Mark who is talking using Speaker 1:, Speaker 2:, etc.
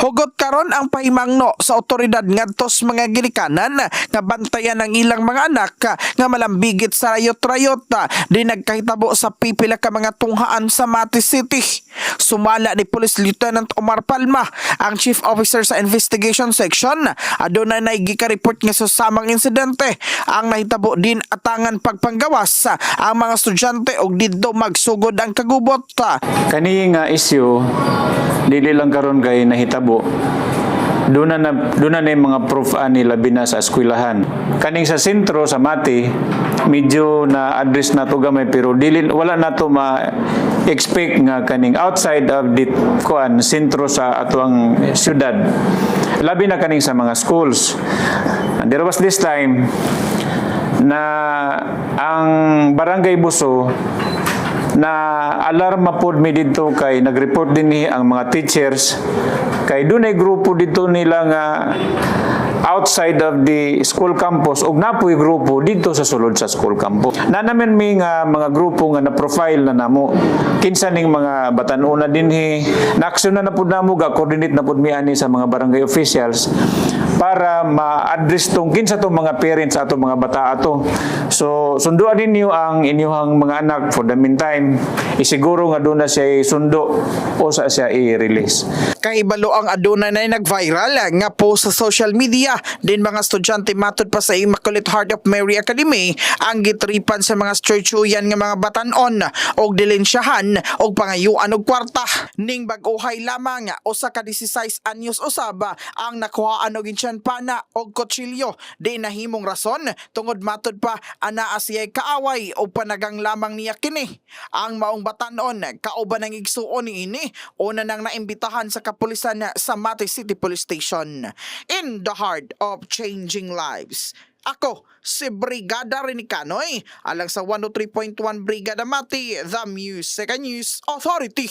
Speaker 1: Hugot karon ang pahimangno sa otoridad ngadtos mga ginikanan nga bantayan ang ilang mga anak nga malambigit sa rayot-rayot di nagkahitabo sa pipila ka mga tunghaan sa Mati City. Sumala ni Police Lieutenant Omar Palma, ang Chief Officer sa Investigation Section, aduna na report nga sa samang insidente ang nahitabo din atangan pagpanggawas ang mga estudyante og didto magsugod ang kagubot.
Speaker 2: Kani nga issue dili lang karon kay nahitabo. Doon na, doon na na yung mga proof ani labi na sa eskwelahan. Kaning sa sentro sa Mati, medyo na address na to gamay pero dili wala na to ma expect nga kaning outside of the kuan sentro sa atuang syudad. Labi na kaning sa mga schools. And there was this time na ang barangay Buso na alarma pod mi dito kay nag-report din ni ang mga teachers. Kay dunay grupo dito nila nga outside of the school campus ug napoy grupo dito sa sulod sa school campus. Na namin mi nga mga grupo nga na-profile na namo kinsa ning mga batanuna dinhi na-action na napud namo ga coordinate na pud mi ani sa mga barangay officials para ma-address tong kinsa tong mga parents ato mga bata ato. So sunduan ninyo ang inyong mga anak for the meantime isiguro nga doon na siya sundo o sa siya i-release.
Speaker 1: Kahibalo ang aduna na nag-viral nga post sa social media. Din mga estudyante matud pa sa Immaculate Heart of Mary Academy ang gitripan sa mga churchuyan nga mga batanon og dilensyahan og pangayuan og kwarta. Ning bag-uhay lamang usa ka 16 anyos usaba ang nakuhaan og pana og kutsilyo. Di nahimong rason tungod matud pa anaa siya'y kaaway o panagang lamang niya kini. Ang maong batanon kauban ng igsuon ni ini una nang naimbitahan sa kapulisan sa Mati City Police Station in the heart of changing lives. Ako, si Brigada Renicanoy, alang sa 103.1 Brigada Mati, The Music and News Authority.